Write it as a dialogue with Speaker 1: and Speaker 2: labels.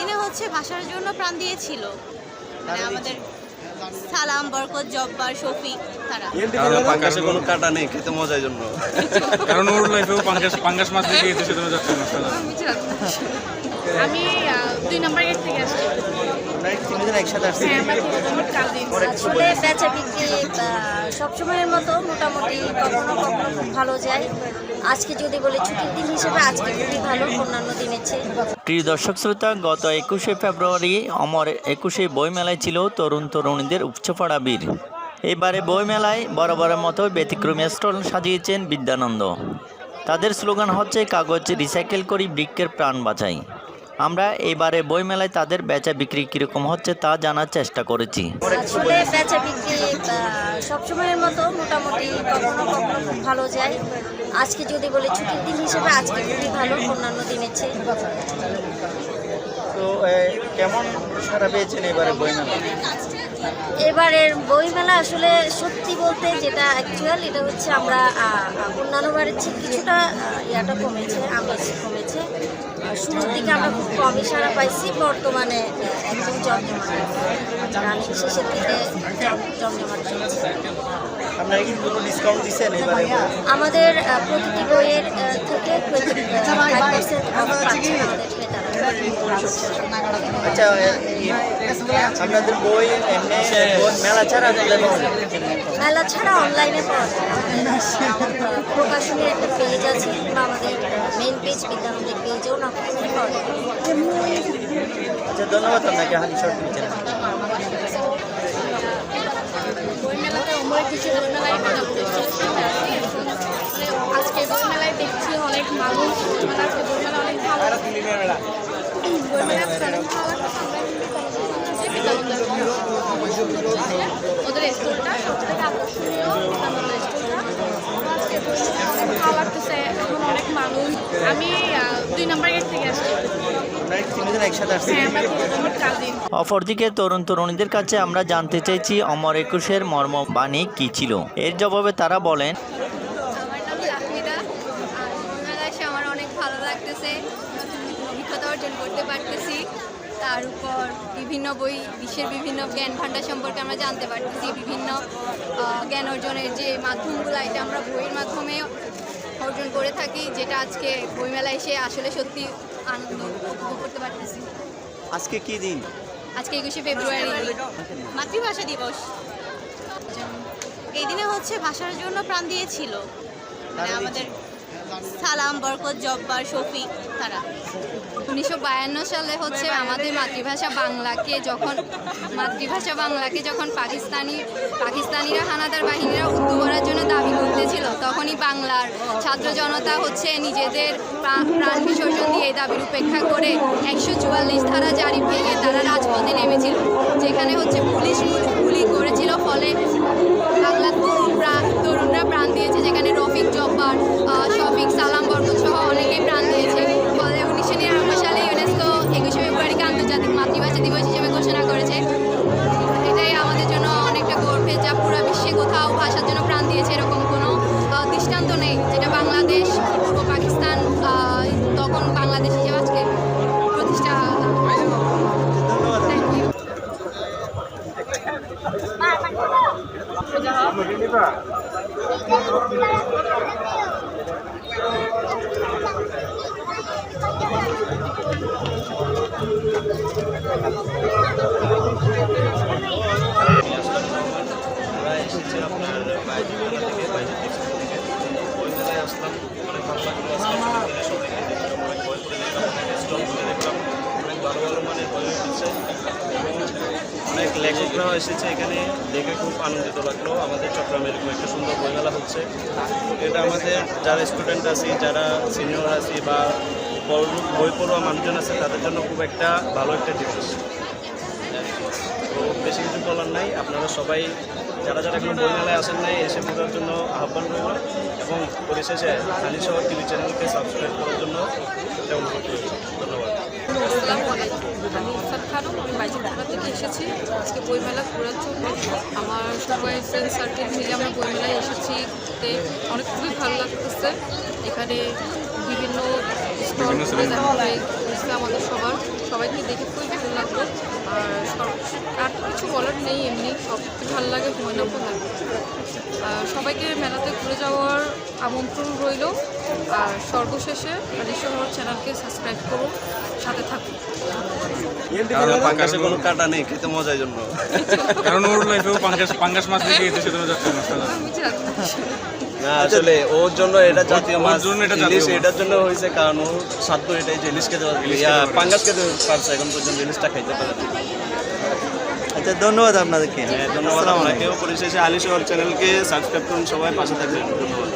Speaker 1: দিনে হচ্ছে ভাষার জন্য প্রাণ দিয়েছিল। মানে আমাদের সালাম বরকত জব্বার শফিক তারা।
Speaker 2: পাঙ্গাসে কোনো কাটা নেই খেতে মজার জন্য।
Speaker 3: কারণ ওর লাইফেও পাঙ্গাস পাঙ্গাস মাছ দিয়ে সেজন্য যাচ্ছে না।
Speaker 4: আমি দুই নম্বর গেট থেকে আসছি। হ্যাঁ
Speaker 5: আসলে বেচা বিক্রি সবসময়ের মতো মোটামুটি কখনো কখনো খুব ভালো যায়। আজকে যদি বলি ছুটির দিন হিসেবে আজকে খুবই ভালো অন্যান্য দিনের চেয়ে।
Speaker 6: প্রিয় দর্শক শ্রোতা গত একুশে ফেব্রুয়ারি অমর একুশে বইমেলায় ছিল তরুণ তরুণীদের উপচপড়া বীর এবারে বইমেলায় বরাবরের মতো ব্যতিক্রমী স্টল সাজিয়েছেন বিদ্যানন্দ। তাদের স্লোগান হচ্ছে কাগজ রিসাইকেল করি বৃক্ষের প্রাণ বাঁচাই। আমরা এবারে বইমেলায় তাদের বেচা বিক্রি কীরকম হচ্ছে তা জানার চেষ্টা করেছি।
Speaker 5: আসলে বেচা বিক্রি আহ, সবসময়ের মতো মোটামুটি কখনো কখনো খুব ভালো যায়। আজকে যদি বলি ছুটির দিন হিসেবে আজকে খুবই ভালো অন্যান্য দিনের চেয়ে।
Speaker 6: তো কেমন সারা পেয়েছেন এবারে বইমেলা
Speaker 5: এবারের বইমেলা আসলে সত্যি বলতে যেটা অ্যাকচুয়াল এটা হচ্ছে আমরা অন্যান্য বারের চেয়ে কিছুটা ইয়াটা কমেছে আমেজ কমেছে। শুরুর দিকে আমরা খুব কমই সারা পাইছি বর্তমানে একদম জমজমাট। রানিং শেষের দিকে জম- জমজমাট চলছে। আমাদের প্রতিটি বইয়ের থেকে টোয়েন্টি ফাইভ পার্সেন্ট আমাদের ক্রেতারা
Speaker 6: আচ্ছা আপনাদের বই এমনি মেলা ছাড়া
Speaker 5: মেলা ছাড়া অনলাইনে পাওয়া যায়। প্রকাশনীর একটা পেজ আছে কিংবা আমাদের মেইন পেজ বিদ্যানন্দের পেজেও না পাওয়া যায়।
Speaker 6: আচ্ছা ধন্যবাদ আপনাকে হালি শর্ট।
Speaker 4: মানে আজকে বইমেলায় দেখছি অনেক মানুষ মানে আজকে বইমেলা অনেক ভালো। বইমেলা আজকে অনেক ভালো লাগছে। ওদের স্টোরটা সবথেকে আকর্ষণীয় বিদ্যানন্দ স্টোরটা আজকে বইমেলা অনেক ভালো লাগতেছে এখন অনেক মানুষ। আমি দুই নম্বর গেট থেকে আসছি।
Speaker 6: একসাথে আসছি।
Speaker 4: হ্যাঁ
Speaker 6: অপরদিকে তরুণ তরুণীদের কাছে আমরা জানতে চাইছি অমর একুশের মর্মবাণী কি ছিল? এর জবাবে তারা বলেন
Speaker 1: আমার নাম লাকমিদা আর বইমেলা এসে আমার অনেক ভালো লাগতেছে অভিজ্ঞতা অর্জন করতে পারতেছি। তার উপর বিভিন্ন বই বিশ্বের বিভিন্ন জ্ঞান ভাণ্ডার সম্পর্কে আমরা জানতে পারতেছি। বিভিন্ন জ্ঞান অর্জনের যে মাধ্যমগুলো এটা আমরা বইয়ের মাধ্যমে অর্জন করে থাকি যেটা আজকে বইমেলা এসে আসলে সত্যি আনন্দ উপভোগ করতে পারতেছি।
Speaker 6: আজকে কি দিন?
Speaker 1: আজকে একুশে ফেব্রুয়ারি। মাতৃভাষা দিবস। এই দিনে হচ্ছে ভাষার জন্য প্রাণ দিয়েছিল। মানে আমাদের সালাম বরকত জব্বার শফিক। তারা। উনিশশো বায়ান্ন সালে হচ্ছে আমাদের মাতৃভাষা বাংলাকে যখন মাতৃভাষা বাংলাকে যখন পাকিস্তানি পাকিস্তানিরা, হানাদার বাহিনীরা উত্তু করার জন্য দাবি করতেছিল তখনই বাংলার ছাত্র জনতা হচ্ছে নিজেদের প্রা- প্রাণ বিসর্জন দিয়ে এই দাবির উপেক্ষা করে একশো চুয়াল্লিশ ধারা জারি ভেঙে তারা রাজপথে নেমেছিল, যেখানে হচ্ছে পুলিশ গুলি করেছিল, ফলে বাংলার তরুণ প্রা- তরুণরা
Speaker 2: অনেক লেখকরাও এসেছে এখানে, দেখে খুব আনন্দিত লাগল। আমাদের চট্টগ্রামে এরকম একটা সুন্দর বইমেলা হচ্ছে। এটা আমাদের যারা স্টুডেন্ট আছি, যারা সিনিয়র আছি বা বই পড়ুয়া মানুষজন আছে, তাদের জন্য খুব একটা ভালো একটা জিনিস। তো বেশি কিছু বলার নাই, আপনারা সবাই যারা যারা এখন বই মেলায় আসেন নাই, এসে পড়ার জন্য আহ্বান রইল এবং পরিশেষে হানি শহর টিভি চ্যানেলকে সাবস্ক্রাইব করার জন্য এটা অনুরোধ করছি ধন্যবাদ।
Speaker 4: আমি ইফাত খানম, আমি বাইজিপুরা থেকে এসেছি। আজকে বইমেলা ঘোরার জন্য। আমার সবাই ফ্রেন্ড সার্কেল মিলে আমরা বইমেলায় এসেছি অনেক খুবই ভালো লাগতেছে। এখানে বিভিন্ন
Speaker 3: বিভিন্ন
Speaker 7: আমাদের সবার সবাইকে দেখে খুবই ভালো লাগল। আর সব- আর কিছু বলার নেই এমনি সব ভালো লাগে হুমায়ুন লাগে আর সবাইকে মেলাতে ঘুরে যাওয়ার আমন্ত্রণ রইল। আর সর্বশেষে আলিশহর চ্যানেলকে সাবস্ক্রাইব করুন সাথে থাকুন।
Speaker 3: কারণ ওর লাইফেও পাঙ্গাস পাঙ্গাস মাছ যাচ্ছে
Speaker 2: না আসলে ওর জন্য এটা জাতীয়
Speaker 3: ওর
Speaker 2: মাছ।
Speaker 3: জন্য এটা জাতীয়
Speaker 2: ইলিশ এটার জন্য হয়েছে কারণ ও সাধ্য এটাই যে ইলিশ খেতে পারবে পাঙ্গাস খেতে পারছে এখন পর্যন্ত ইলিশটা খাইতে পারে।
Speaker 8: আচ্ছা ধন্যবাদ আপনাদেরকে।
Speaker 2: হ্যাঁ, ধন্যবাদ আপনাকেও। পরিশেষে আলিশ চ্যানেলকে সাবস্ক্রাইব করুন সবাই পাশে থাকবেন। ধন্যবাদ।